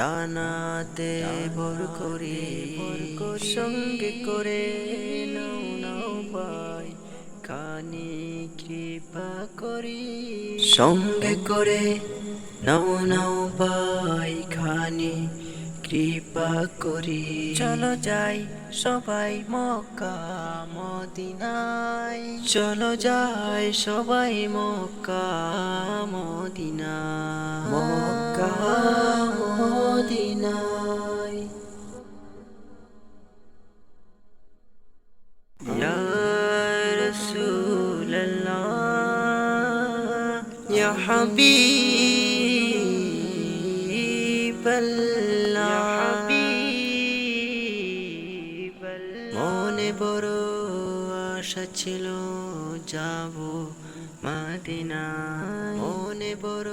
ডানাতে ভর করি, সঙ্গে করে নাও নাও ভাই, কানে কৃপা করি। সঙ্গে করে নাও নাও ভাই খানি কৃপা করি। চলো যাই সবাই মক্কা, মদিনায়। চলো যাই সবাই মক্কা মদিনা মক্কা মদিনায় ইয়া রাসূলুল্লাহ ইয়া হাবিবাল্লাহ। মনে বড় আশা ছিল যাব মাদিনা মনে বড়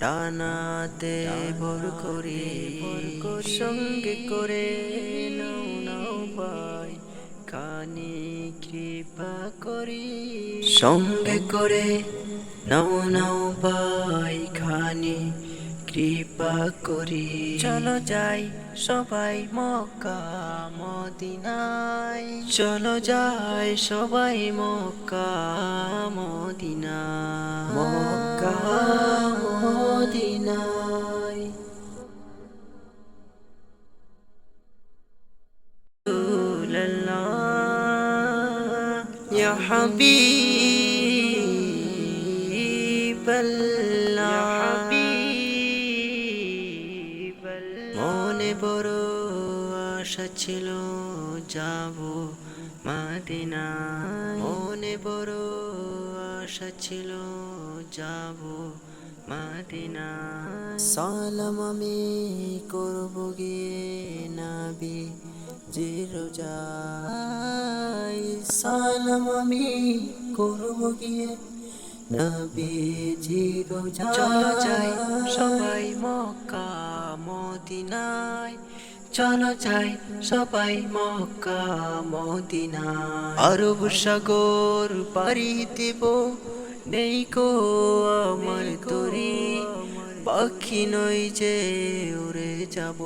ডানাতে ভর করে, সঙ্গে করে নাও নাও ভাই, কানে কৃপা করি। সঙ্গে করে, নাও নাও ভাই খানি কৃপা করি চলো যাই সবাই মক্কা মদিনায় চলো যাই সবাই মক্কা মদিনা মক্কা মদিনায় رسول الله يا حبيب মনে বড় আশা ছিল, যাব মাদিনা মনে বড় আশা ছিল, যাব মাদিনা সালাম আমি করব গিয়ে নাবি জিরোজাই সালাম আমি করব গিয়ে চলো যাই সবাই মক্কা, মদিনায়। চলো যাই সবাই মক্কা, মদিনায়। আরব সাগর পাড়ি দেব, নেই কো আমার তরি। পাখি নই যে উড়ে যাব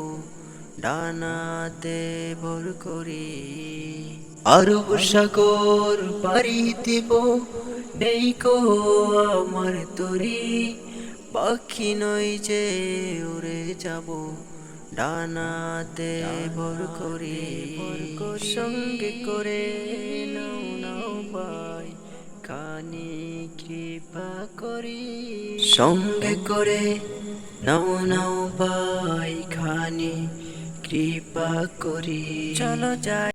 ডানাতে ভর করে। আরব সাগর পাড়ি দেব কো আমার তরি, পাখি নই যে উড়ে যাব। ডানাতে ভর করে, সঙ্গে করে নাও নাও ভাই, কানে কৃপা করি। সঙ্গে করে নাও নাও ভাই খানি কৃপা করি। চলো যাই।